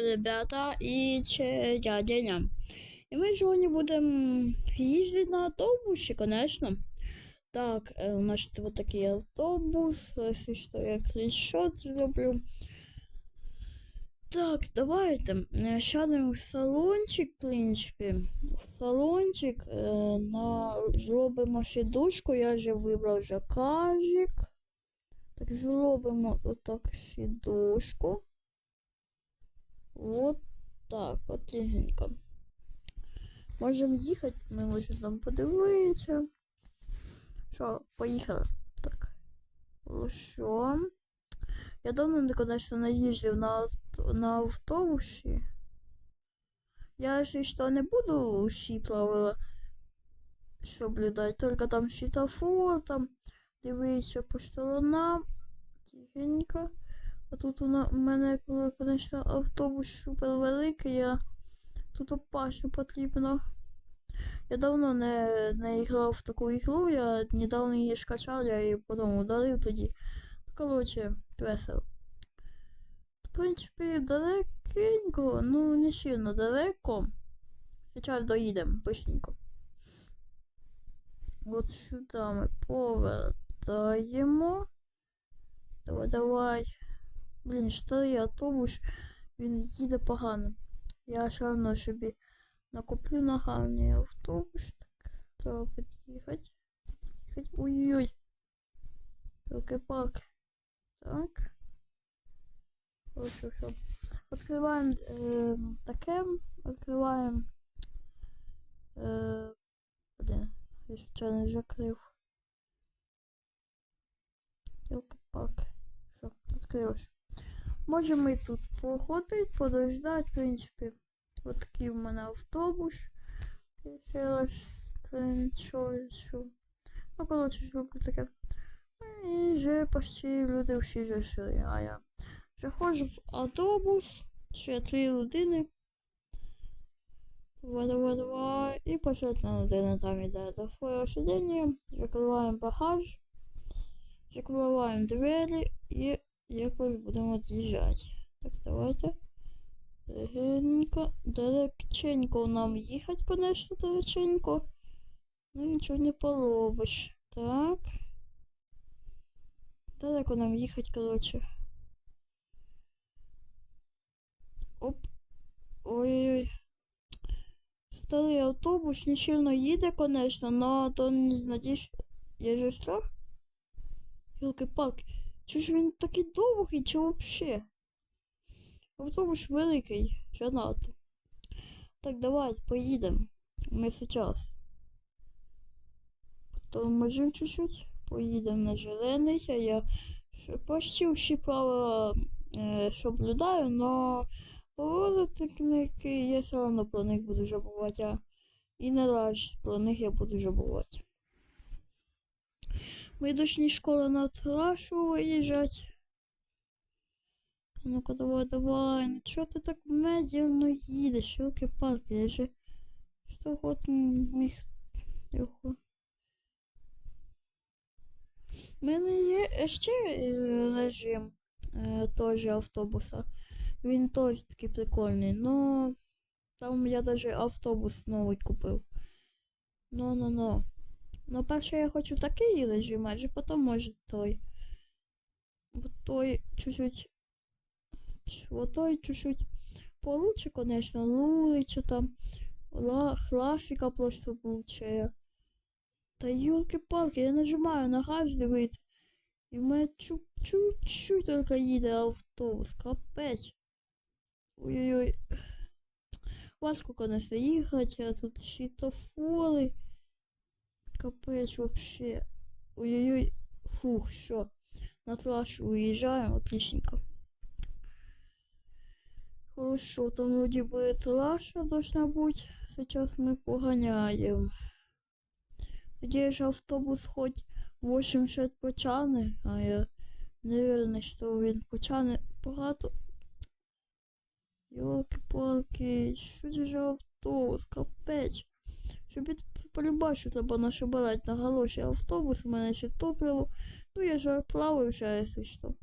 ребята і чи дядя Ням. І ми сьогодні будемо їздити на автобусі, звісно. Так, е, у нас тут такий автобус, якщо що, я кліншот зроблю. Так, давайте е, сядемо в салончик, в принципі. В салончик е, на, зробимо сідушку, я вже вибрав заказик. Так, зробимо отак сідушку. Вот так, от легенько. Можемо їхати, ми можемо там подивитися. Що, поїхали. Так. Що? Я давно не, конечно, не їздив на, на автобусі. Я, якщо що, не буду всі правила соблюдати, тільки там світофор, там дивитися по сторонам. Тихенько. А тут у мене, конечно, автобус супер великий, я тут опасно потрібно. Я давно не, не грав в таку ігру, я недавно її скачав, я її потім удалив тоді. Коротше, весело. В принципі, далекенько, ну не сильно далеко. Сейчас доїдемо, быстренько. От сюди ми повертаємо. Давай, давай. Блін, старий автобус, він їде погано. Я все одно собі накуплю на гарний автобус. Так, треба під'їхати. Під'їхати. Ой-ой-ой. Руки пак. Так. Хорошо, все. Открываем э, таке. Открываем. Э, блин, я случайно закрив. Руки пак. Все, открылось. Можемо і тут походити, подождати, в принципі. От такий в мене автобус. Ну, коротше, зроблю таке. І вже почти люди всі зайшли, а я заходжу в автобус, ще три людини. Давай. І последня людина там іде до своєго сидіння. Закриваємо багаж, закриваємо двері і якось будемо від'їжджати. Так, давайте. Легенько, далеченько нам їхати, конечно, далеченько. Ну нічого не поробиш. Так. Далеко нам їхати, коротше. Оп. Ой-ой-ой. Старий автобус не сильно їде, конечно, но то не надіюсь, є же страх. Йолки-палки. Чи ж він такий довгий, чи вообще? Автобус великий, занадто. Так, давай, поїдемо. Ми сейчас. Тормозим чуть-чуть. Поїдемо на зелений, а я почти всі правила е, соблюдаю, но техніки я все одно про них буду забувати, і не раз про них я буду забувати. Ми дошли школи на трашу виїжджати. А Ну-ка, давай, давай. Ну чого ти так медленно їдеш, елки палки я же що год міг його. У мене є ще е, режим е, теж автобуса. Він теж такий прикольний, но там я даже автобус новий купив. Ну, ну, ну. Ну, перше я хочу такий режим, а потім може той. Бо той чуть-чуть. Вот той чуть-чуть получше, конечно, лучше там. Ла, графика просто получше. Та елки-палки, я нажимаю на газ дивити. І в мене чуть-чуть только їде автобус, капець. Ой-ой-ой. Важко, конечно, їхати, а тут світофори. Капець вообще. Ой-ой-ой. Фух, все. На трашу уезжаем, отличненько. Хорошо, там вроде бы траша должна быть. Сейчас мы погоняем. Надеюсь, автобус хоть 80 почане, а я не уверена, що він почане багато. Йолки-палки, що це за автобус, капець. Щоб полюбачу, треба нашибирати на галоші автобус, у мене ще топливо. Ну я ж ще, якщо що.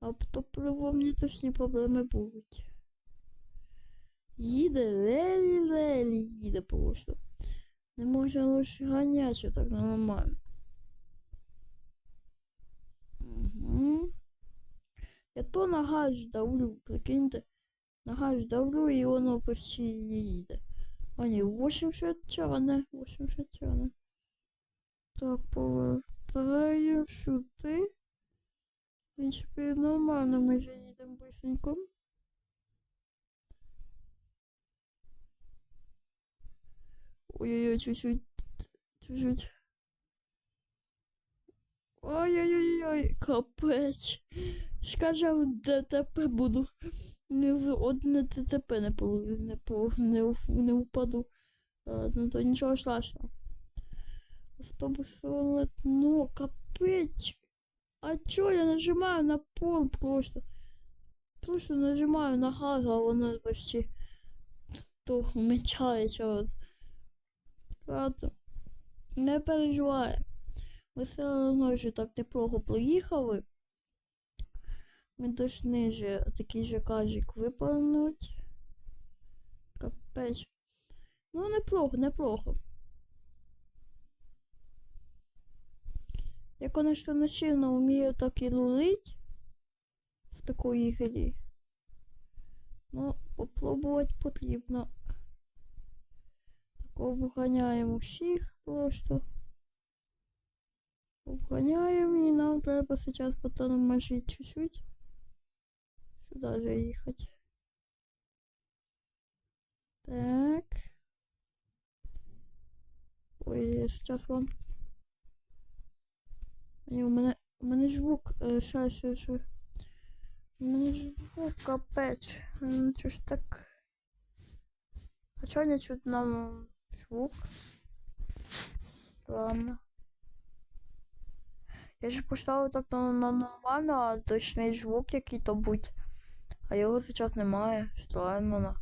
А топливо мені точні проблеми будуть. Їде, лелі-лелі їде просто. Не можна лише ганяти так нормально. Угу. Я то на газ давлю, прикиньте. На газ давлю і воно почти не їде. А ні, 80 тяне, 80 тяне. Так, повертаю сюди. В принципі, нормально, ми вже їдемо быстренько. Ой-ой-ой, чуть-чуть, чуть-чуть. Ой-ой-ой, капець. Сказав, ДТП буду. Не в одне ДТП не, не, не, не впаду. Ладно, то нічого страшного. Автобус рулет, ну, капець. А чё я нажимаю на пол просто? Просто нажимаю на газ, а воно почти то вмічається. От. Ладно. Не переживай. Ми все одно вже так неплохо проїхали. Ми должны же такий же кажик виповнити. Капець. Ну, неплохо, неплохо. Я, конечно, не сильно вмію так і лулить в такої грі. Ну, попробувати потрібно. Так обганяємо всіх просто. Обганяємо і нам треба зараз потормозити чуть-чуть. Сюди заїхати. Так. Ой, зараз вам ні, у мене, у мене звук, е, ще, ще, ще. У мене звук капець. М, Чого ж так? А чого не чути нам звук? Ладно. Я ж поставив так на, нормально, а точний звук який то будь. А його зараз немає. Странно. на.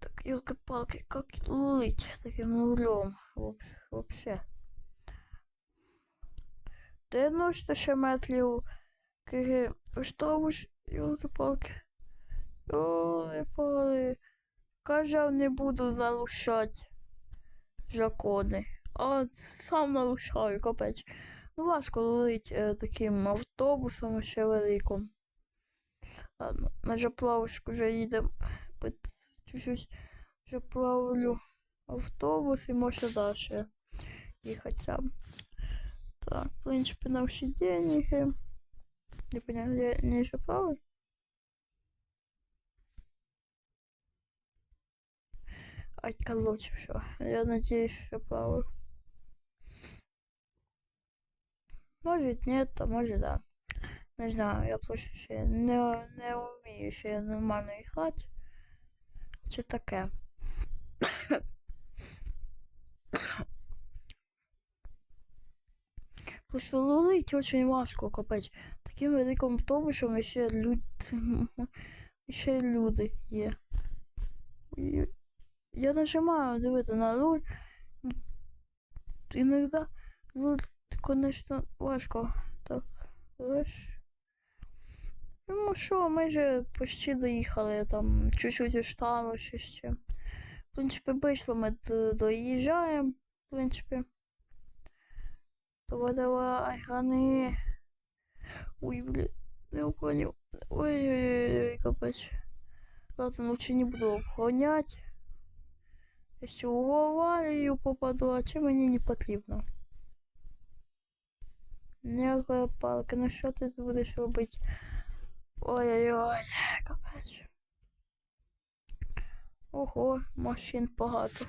Так, елки-палки, как лулить таким рулем? Вообще. 90 ще метрів. Киги. Що ж, елки-палки. Йоли-пали. Казав, не буду нарушати закони. А сам нарушаю, капець. Ну важко ловить е, таким автобусом ще великим. Ладно, на заплавочку вже їдемо. Пит- Чуть-чуть заплавлю автобус і може далі їхати сам. Так, в принципі, на всі деньги. Не понял, я не заплавлю. Ай, короче, все. Я надеюсь, что плаваю. Может нет, а может да. Не знаю, я просто ще не, не вмію ще нормально їхати. Чи таке. Просто ловить очень важко, капець. Таким великим автобусом ще люд... ще люди є. Я нажимаю, дивіться, на руль. Іноді руль, конечно, важко. Так, знаєш. Ну що, ми вже почти доїхали, там чуть-чуть осталося ще. В принципі, вийшло, ми доїжджаємо, в принципі. Давай, давай, гани. Ой, блін, не уклонив. Ой-ой-ой, капець. Ладно, лучше не буду обгонять. Якщо в аварію попаду, а це мені не потрібно. Не палки, ну що ти будеш робити? Ой-ой-ой, капець. Ого, машин багато.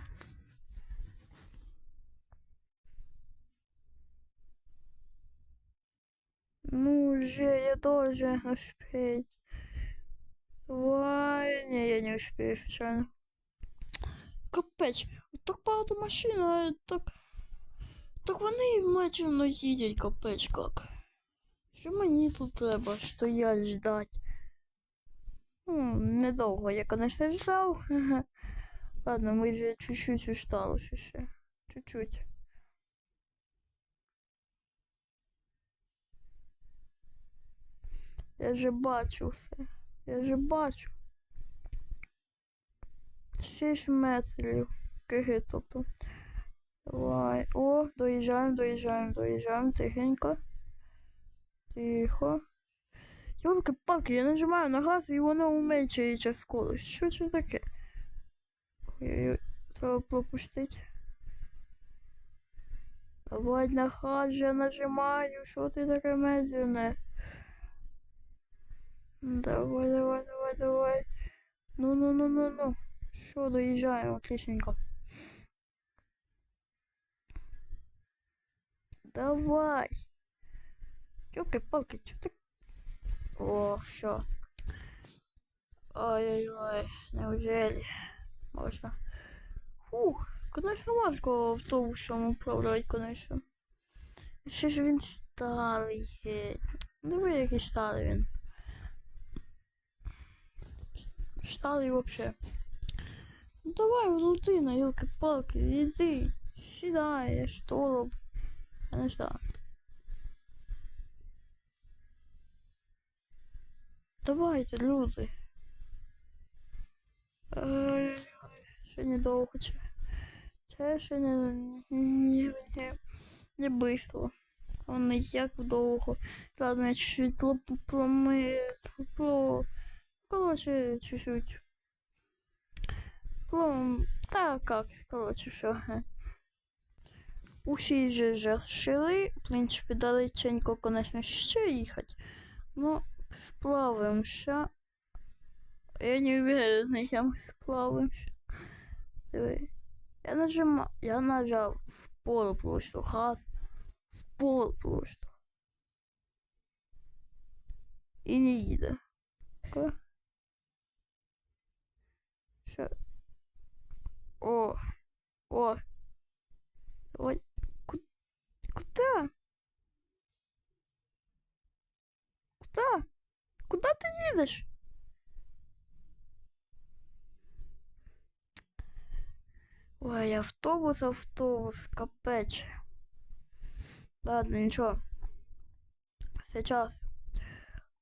Ну же, я должен успеть. Давай, не, я не успею случайно. Капець, так багато машин, а так. Так вони медленно їдять, капець як. Що мені тут треба стоять ждать? Ну, недовго я, конечно, ждав. Ладно, ми вже чуть-чуть усталося ще. Чуть-чуть. Я же бачу все. Я же бачу. 6 метрів. Киги, тобто. Давай. О, доїжджаємо, доїжджаємо, доїжджаємо. Тихенько. Тихо. Йолки палки, я нажимаю на газ і воно уменьшується скорость. Що це таке? Ой-ой-ой, треба пропустити. Давай на газ же нажимаю, що ти таке медленне? Давай, давай, давай, давай. Ну, ну, ну, ну, ну. Що, доїжджаємо, отличненько. Давай. Ёлки-палки, чё ты... О, все. Ой-ой-ой, неужели? Можно. Фух, конечно, важко автобусом управляти, конечно. Ще ж він старий. геть. Диви, який старий він. Старий вообще. Ну давай, рутина, елки-палки, иди. Сідай, що роб. Я не знаю. Давайте, люди. Ой, ще недовго це. Це ще не, не, не, не. Он не як довго. Ладно, я чуть-чуть про, про, короче, чуть-чуть. Про, так, как, короче, все. Усі же решили, в принципі, далеченько, конечно, ще їхати. Ну, сплавимося. Я не уверена, я ми сплавимося. Диви. Я нажимав, я нажав в пол просто, газ, в пол просто. І не. Таке. О, о. Давай. Ку- Куда? Куда? Куда ты едешь? Ой, автобус, автобус, капеч. Ладно, ничего. Сейчас.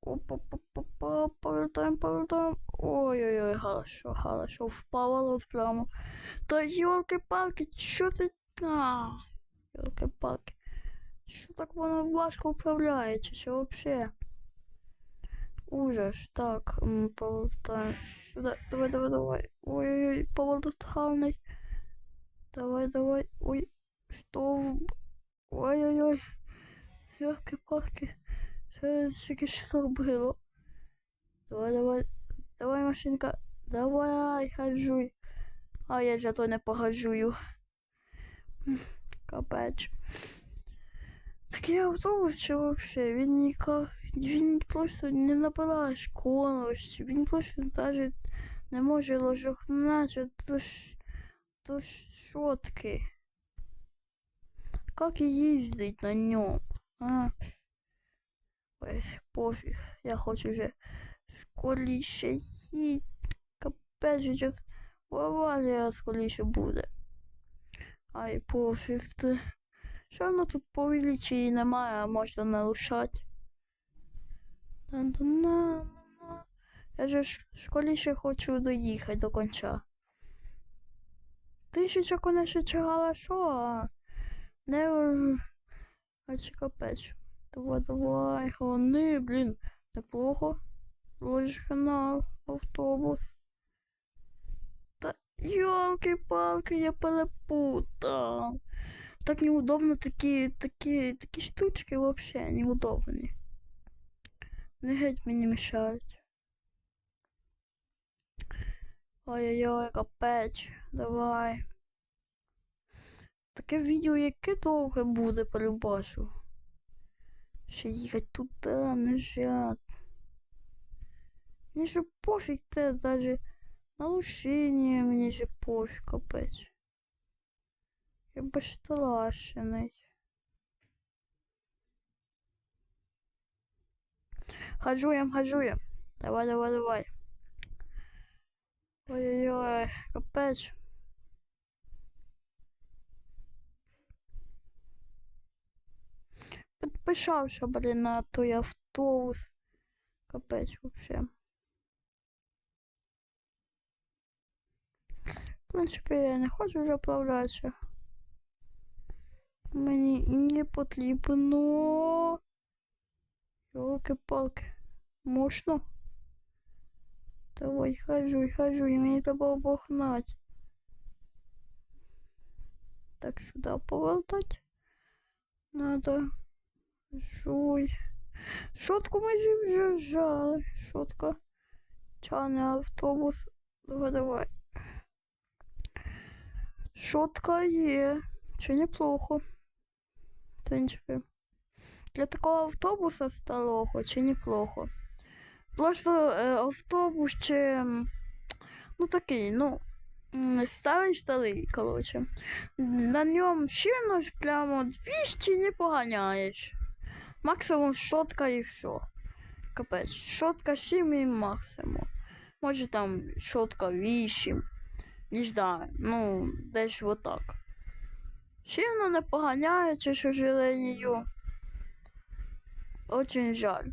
Опа-па-па-па, повертаем, повертаем. Ой-ой-ой, хорошо, хорошо. В поворот прямо. Да елки-палки, чё ты... А, елки-палки. Що так воно важко управляється? Що вообще? Ужас. Так, повертаємо сюди. Давай, давай, давай. Ой-ой-ой, поворот гарний. Давай, давай. Ой, в- Ой-ой-ой. Що тільки що було? Давай, давай. Давай, машинка. Давай, хаджуй. А я ж то не погаджую. Капець. Такий автобус чи вообще, він ніяк, він просто не набирає скорості, він просто навіть не може розігнати до, до шотки. Как їздить на ньому? А? Ой, пофіг, я хочу вже скоріше їдь. Капець, зараз аварія скоріше буде. Ай, пофіг. Що воно тут повеличі немає, а можна нарушати. Я же ж скоріше хочу доїхати до конца. Тисяча конечно чи хорошо, а не м, а чи капець. Давай, давай, гони, блін, неплохо. Оригінал, автобус. Та йолки-палки, я перепутав. Так неудобно такі, такі, такі штучки вообще неудобні. Не геть мені мешають. Ой-ой-ой, капець, давай. Таке відео яке довге буде по-любашу. Ще їхати туди, нажать. Мені же пофіг те, даже нарушення мені же пофіг, капець. Я безстрашний. Хаджуем, хаджуем. Давай, давай, давай. Ой-ой-ой, капець. Підписався, блін, на той автобус. Капець вообще. В принципі, я не хочу заправлятися. Мені не потрібно. Йолки-палки. Можна? Давай, хожу, хожу, мені треба обогнати. Так, сюди повертати. Надо. Жуй. Шотку ми вже жали. Шотка. Чане автобус. Давай, давай. Шотка є. Чи неплохо. В принципі. Для такого автобуса старого чи неплохо. Просто е, автобус чи. Ну такий, ну. Старий старий, коротше. На ньому сильно прямо 200 не поганяєш. Максимум шотка і все. Капець. Шотка 7 і максимум. Може там шотка 8. Не знаю. Ну, десь отак. Сильно не поганяє, чи що жиленію. Очень жаль.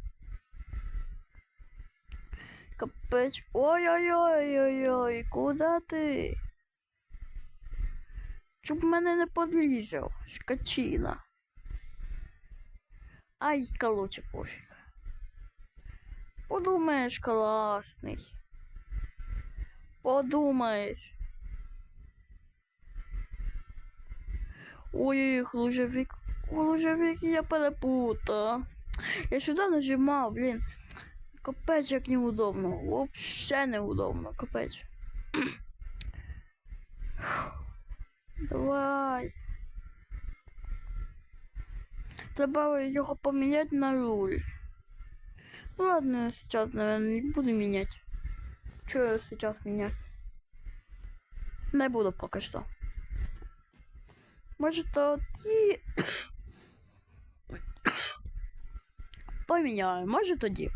Капець. Ой-ой-ой-ой-ой, куди ти? Щоб мене не подрізав, шкачина. Ай, короче, пофіг. Подумаєш, класний. Подумаєш. Ой, лужевик. Лужевик я перепутав. Я сюди нажимав, блін. Капець як неудобно. Вообще неудобно, капець. Давай. Треба його поміняти на руль. Ну ладно, я сейчас, наверное, не буду менять. Что я сейчас менять? Не буду пока что. Может, тоді... Поменяю, может, тоді.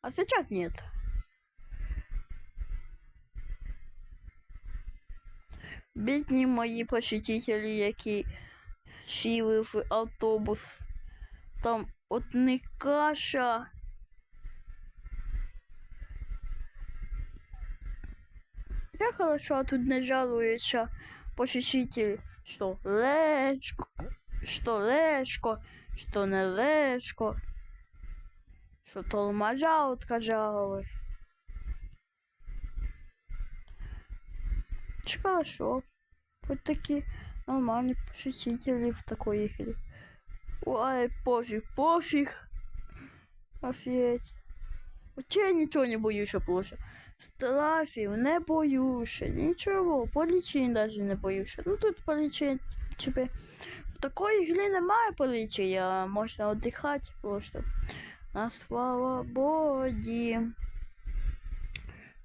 А сейчас нет. Бідні мої посетителі, які сіли в автобус. Там от не каша. Я хорошо тут не жалуюся посетитель, что легко, что легко, что не легко, что тормоза отказали. Чи хорошо. Вот такие нормальные посетители в такой игре. Ой, пофиг, пофиг. Офигеть. Вообще я нічого не боюся просто. Штрафів не боюся, нічого. Поліції навіть не боюся. Ну тут поліції, тебе в такої грі немає поліції, а можна віддихати просто. На свободі.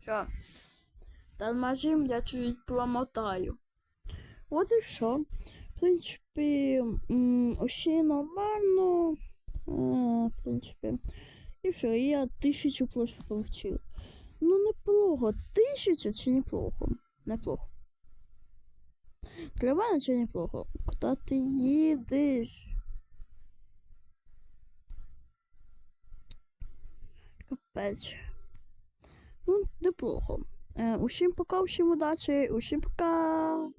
Що? Тормозим, я чуть промотаю. От і все. В принципі, усі нормально. Е, в принципі. І все, я тисячу просто получил. Ну, неплохо. Тисяча чи неплохо? Неплохо. Для мене чи неплохо? Куди ти їдеш? Капець. Ну, неплохо. Е, усім пока, усім удачі, усім пока.